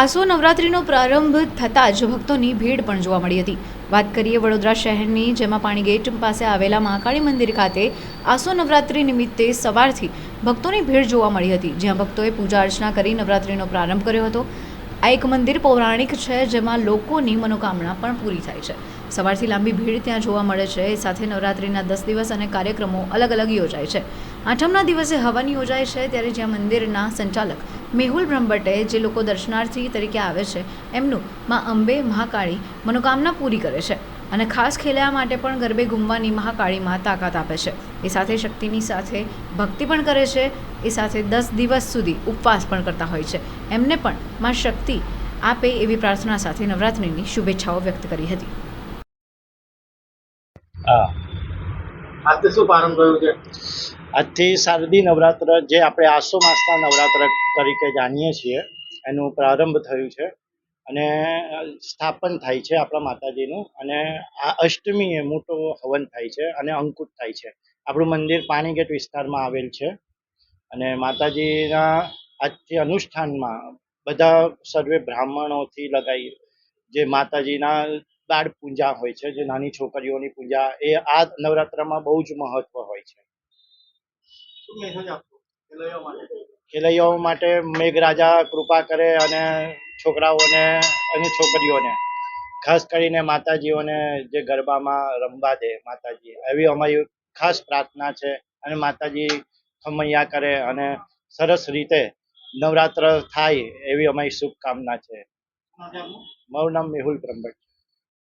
આસો નવરાત્રિનો પ્રારંભ થતાં જ ભક્તોની ભીડ પણ જોવા મળી હતી. વાત કરીએ વડોદરા શહેરની, જેમાં પાણી ગેટ પાસે આવેલા મહાકાળી મંદિર ખાતે આસો નવરાત્રિ નિમિત્તે સવારથી ભક્તોની ભીડ જોવા મળી હતી, જ્યાં ભક્તોએ પૂજા અર્ચના કરી નવરાત્રિનો પ્રારંભ કર્યો હતો. આ એક મંદિર પૌરાણિક છે, જેમાં લોકોની મનોકામના પણ પૂરી થાય છે. સવારથી લાંબી ભીડ ત્યાં જોવા મળે છે. એ સાથે નવરાત્રિના દસ દિવસ અને કાર્યક્રમો અલગ અલગ યોજાય છે. આઠમના દિવસે હવન યોજાય છે ત્યારે જ્યાં મંદિરના સંચાલક મેહુલ બ્રહ્મભટ્ટે જે લોકો દર્શનાર્થી તરીકે આવે છે, એમનું માં અંબે મહાકાળી મનોકામના પૂરી કરે છે અને ખાસ ખેલૈયા માટે પણ ગરબે ઘૂમવાની મહાકાળીમાં તાકાત આપે છે. એ સાથે શક્તિની સાથે ભક્તિ પણ કરે છે. એ સાથે દસ દિવસ સુધી ઉપવાસ પણ કરતા હોય છે. એમને પણ માં શક્તિ આપે એવી પ્રાર્થના સાથે નવરાત્રિની શુભેચ્છાઓ વ્યક્ત કરી હતી. હા. આજથી શું પ્રારંભ થયું છે? આજથી શારદી નવરાત્ર જે આપણે આસો માસના નવરાત્ર તરીકે જાણીએ છીએ એનું પ્રારંભ થયું છે અને સ્થાપન થાય છે આપણા માતાજીનું અને આ અષ્ટમીએ મોટો હવન થાય છે અને અંકુટ થાય છે. આપણું મંદિર પાણીગેટ વિસ્તારમાં આવેલ છે અને માતાજીના આજથી અનુષ્ઠાનમાં બધા સર્વે બ્રાહ્મણોથી લગાવી જે માતાજીના બાળ પૂંજા હોય છે જે નાની છોકરીઓની પૂજા એ આ નવરાત્રમાં બહુ જ મહત્વ હોય છે. ખેલૈયાઓ માટે. મેઘરાજા કૃપા કરે અને છોકરાઓને અને છોકરીઓને ખાસ કરીને માતાજીઓને જે ગરબામાં રમવા દે માતાજી એવી અમારી ખાસ પ્રાર્થના છે અને માતાજી ખમૈયા કરે અને સરસ રીતે નવરાત્ર થાય એવી અમારી શુભકામના છે. છે મારું નામ મેહુલ બ્રહ્મભટ્ટ.